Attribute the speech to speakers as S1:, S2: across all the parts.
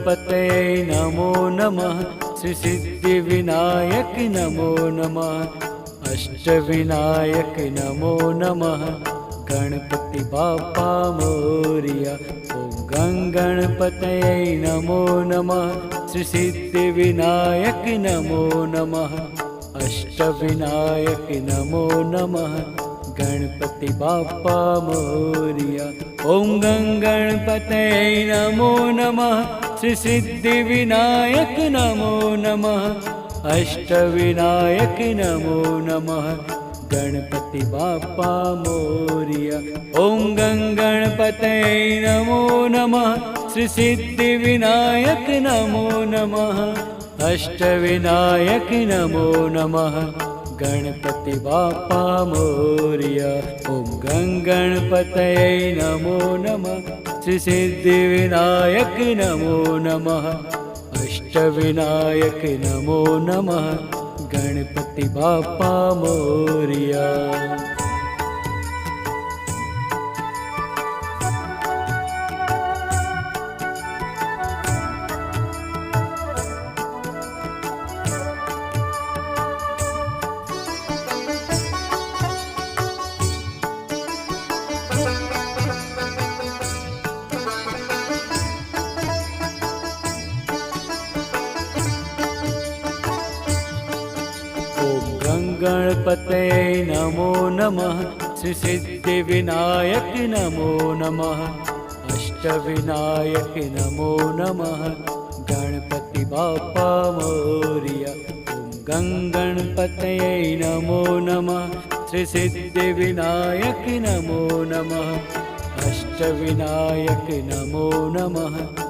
S1: गङ्गणपतये नमो नमः। श्रीसिद्धिविनायक नमो नमः। अष्टविनायक नमो नमः। गणपति बाप्पा मोर्या। ॐ गङ्गणपतये नमो नमः। श्रीसिद्धिविनायक नमो नमः। अष्टविनायक नमो नमः। गणपति बाप्पा मोर्या। ॐ गङ्गणपतये नमो नमः श्रीसिद्धिविनायक नमो नमः। अष्टविनायक नमो नमः। गणपति बाप्पा मोर्या। ॐ गङ्गणपतये नमो नमः। श्रीसिद्धिविनायक नमो नमः। अष्टविनायक नमो नमः गणपति बाप्पा मोर्या। ॐ गङ्गणपतये नमो नमः। श्रीसिद्धिविनायक नमो नमः। अष्टविनायक नमो नमः। गणपति बाप्पा मोर्या गङ्गणपतये नमो नमः। श्रीसिद्धिविनायक नमो नमः। अष्टविनायक नमो नमः। गणपति बाप्पा मोर्या। गङ्गणपतये नमो नमः। श्रीसिद्धिविनायक नमो नमः। अष्टविनायक नमो नमः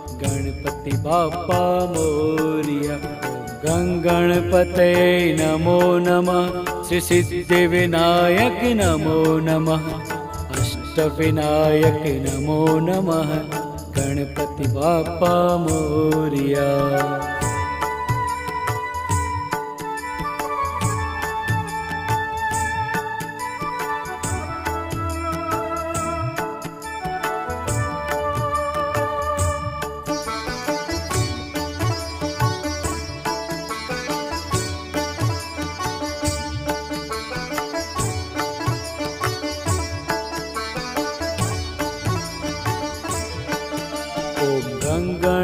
S1: गणपति बाप्पा मोर्या, गंगणपते नमो नमः, श्रीसिद्धिविनायक नमो नमः, अष्टविनायक नमो नमः, गणपति बाप्पा मोर्या।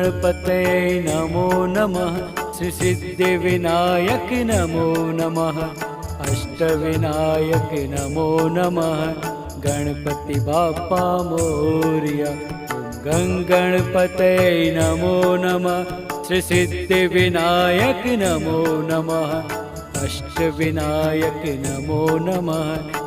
S1: गङ्गणपतये नमो नमः। श्रीसिद्धिविनायक नमो नमः। अष्टविनायक नमो नमः। गणपति बाप्पा मोर्या। ॐ गङ्गणपतये नमो नमः। श्रीसिद्धिविनायक नमो नमः। अष्टविनायक नमो नमः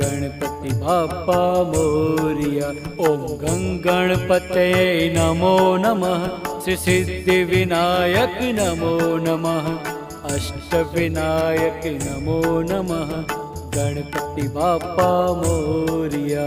S1: गणपति बाप्पा मोरिया ॐ गङ्गणपतये नमो नमः। श्रीसिद्धिविनायक नमो नमः। अष्टविनायक नमो नमः। गणपति बाप्पा मोरिया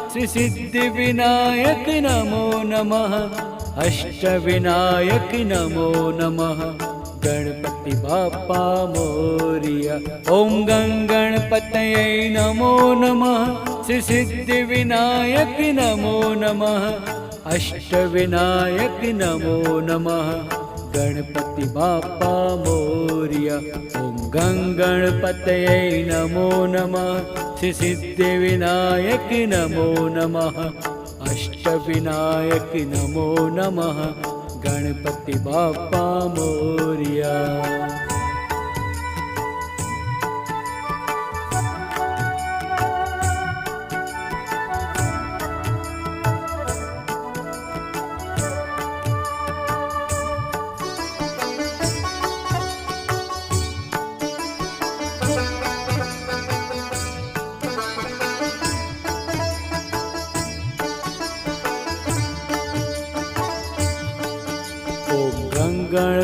S1: श्रीसिद्धिविनायक नमो नमः। अष्टविनायक नमो नमः। गणपति बाप्पा मोरिया। ॐ गङ्गणपतये नमो नमः। श्रीसिद्धिविनायक नमो नमः। अष्टविनायक नमो नमः गणपति बाप्पा मोरिया। ॐ गङ्गणपतये नमो नमः। श्रीसिद्धिविनायक नमो नमः। अष्टविनायक नमो नमः। गणपति बाप्पा मोरिया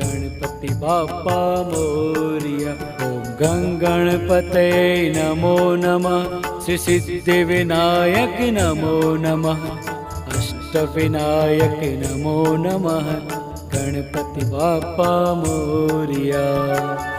S1: गणपति बाप्पा मोरिया ॐ गङ्गणपतये नमो नमः श्रीसिद्धिविनायक नमो नमः अष्टविनायक नमो नमः गणपति बाप्पा मोरिया ॐ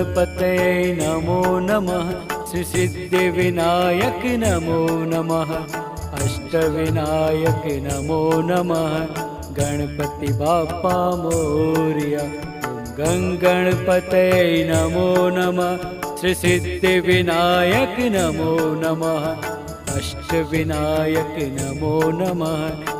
S1: गङ्गणपतये नमो नमः। श्रीसिद्धिविनायक नमो नमः। अष्टविनायक नमो नमः। गणपति बाप्पा मोरिया। ॐ गङ्गणपतये नमो नमः। श्रीसिद्धिविनायक नमो नमः। अष्टविनायक नमो नमः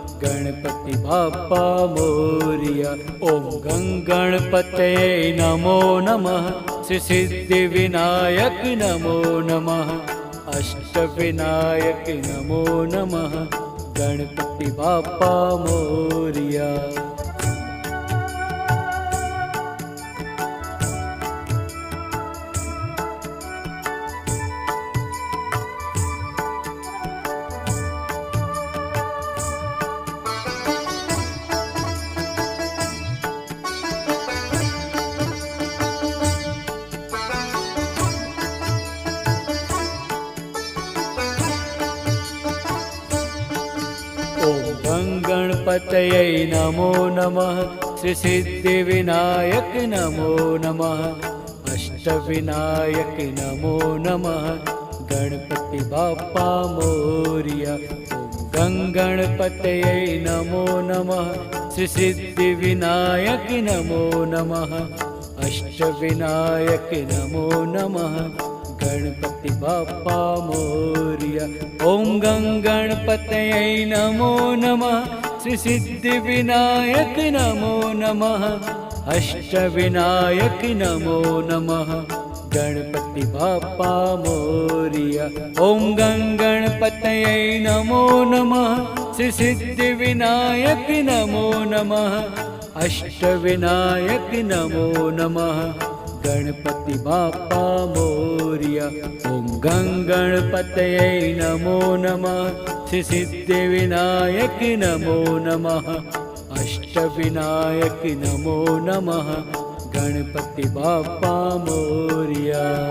S1: गणपति बापा मोरिया। ॐ गंगणपते नमो नमः। विनायक नमो नमः। अष्टविनायक नमो नमः। गणपति बापा मोरिया। ॐ गणपतये नमो नमः। श्रीसिद्धिविनायक नमो नमः। अष्टविनायक नमो नमः। गणपति बाप्पा मोरिया। ॐ गणपतये नमो नमः। श्रीसिद्धिविनायक नमो नमः। अष्टविनायक नमो नमः गणपति बाप्पा मोरिया। ॐ गं गणपतये नमो नमः। श्रीसिद्धिविनायक नमो नमः। अष्टविनायक नमो नमः। गणपति बाप्पा मोरिया। ॐ गं गणपतये नमो नमः। श्रीसिद्धिविनायक नमो नमः। अष्टविनायक नमो नमः गणपति बाप्पा मोरिया। ॐ गं गणपतये नमो नमः। श्रीसिद्धिविनायक नमो नमः। अष्टविनायक नमो नमः। गणपति बाप्पा मोरिया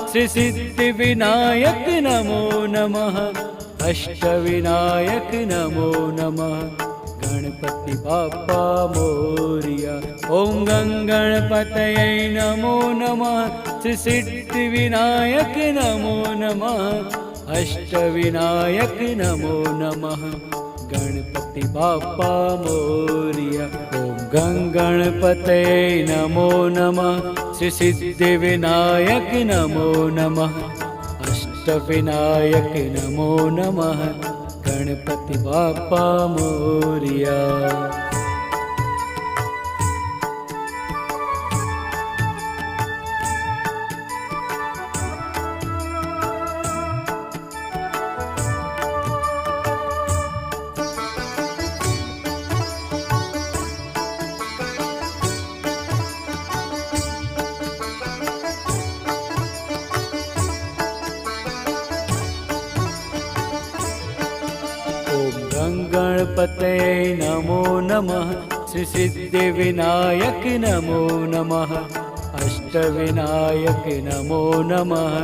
S1: श्रीसिद्धिविनायक नमो नमः। अष्टविनायक नमो नमः। गणपति बाप्पा मोरिया। ॐ गं गणपतये नमो नमः। श्रीसिद्धिविनायक नमो नमः। अष्टविनायक नमो नमः। गणपति बाप्पा मोरिया ॐ गं गणपतये नमो नमः। श्रीसिद्धिविनायक नमो नमः। अष्टविनायक नमो नमः। गणपति बाप्पा मोरिया गणपतये नमो नमः। श्रीसिद्धिविनायक नमो नमः। अष्टविनायक नमो नमः।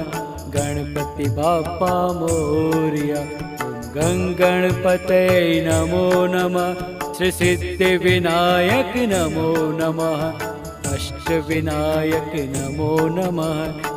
S1: गणपति बाप्पा मोरिया। ॐ गं गणपतये नमो नमः। श्रीसिद्धिविनायक नमो नमः। अष्टविनायक नमो नमः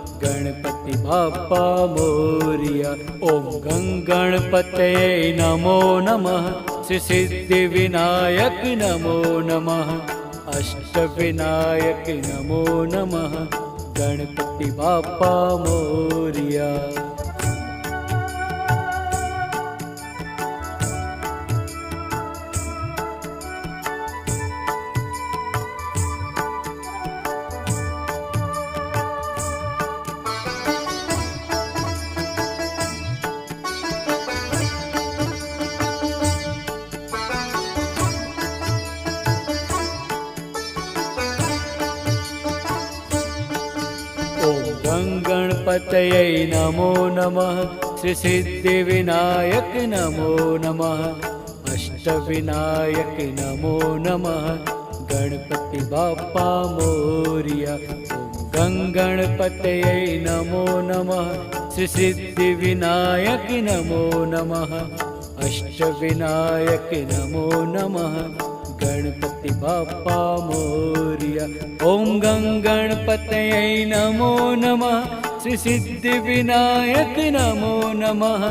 S1: गणपति बापा मोरिया। ॐ गं गणपते नमो नमः। विनायक नमो नमः। अष्टविनायक नमो नमः। गणपति बापा मोरिया। गङ्गणपतये नमो नमः। श्रीसिद्धिविनायक नमो नमः। अष्टविनायक नमो नमः। गणपति बाप्पा मोर्या। गङ्गणपतये नमो नमः। श्रीसिद्धिविनायक नमो नमः। अष्टविनायक नमो नमः गणपति बाप्पा मोर्या। ॐ गङ्गणपतये नमो नमः। श्रीसिद्धिविनायक नमो नमः।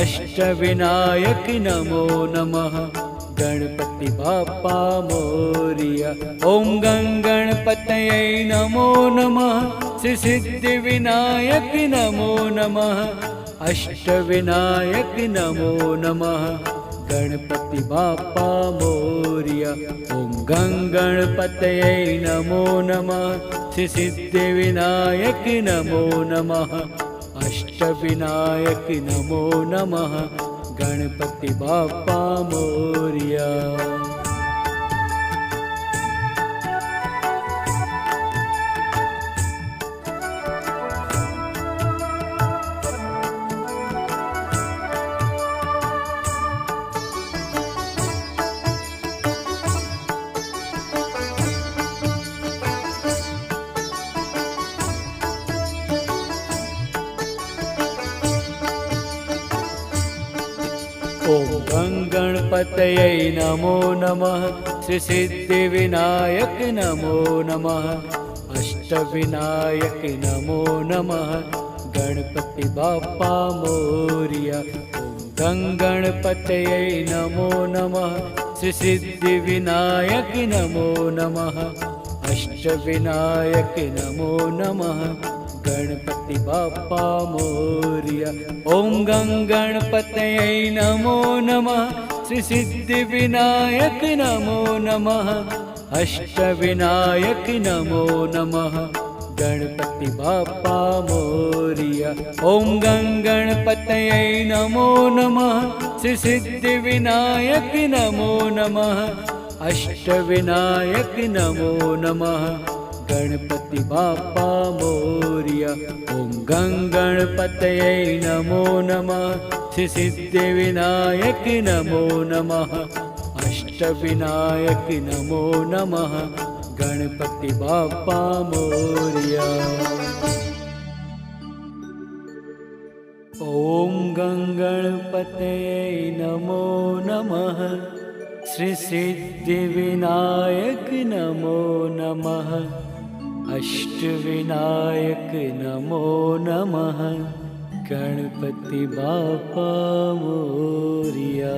S1: अष्टविनायक नमो नमः। गणपति बाप्पा मोर्या। ॐ गङ्गणपतये नमो नमः। श्रीसिद्धिविनायक नमो नमः। अष्टविनायक नमो नमः गणपति बाप्पा मोर्या। ॐ गङ्गणपतये नमो नमः। श्रीसिद्धिविनायक नमो नमः। अष्टविनायक नमो नमः। गणपति बाप्पा मोर्या ॐ गङ्गणपतये नमो नमः श्रीसिद्धिविनायक नमो नमः अष्टविनायक नमो नमः गणपति बाप्पा मोर्या। गङ्गणपतये नमो नमः श्रीसिद्धिविनायक नमो नमः अष्टविनायक नमो नमः गणपति बाप्पा मोर्या। ॐ गङ्गणपतये नमो नमः। श्रीसिद्धिविनायक नमो नमः। अष्टविनायक नमो नमः। गणपति बाप्पा मोर्या। ॐ गङ्गणपतये नमो नमः। श्रीसिद्धिविनायक नमो नमः। अष्टविनायक नमो नमः गणपति बाप्पा मोर्या। ॐ गङ्गणपतये नमो नमः। श्रीसिद्धिविनायक नमो नमः। अष्टविनायक नमो नमः। गणपति बाप्पा मोर्या। गङ्गणपतये नमो नमः। श्रीसिद्धिविनायक नमो नमः अष्टविनायक नमो नमः। गणपति बापा मोर्या।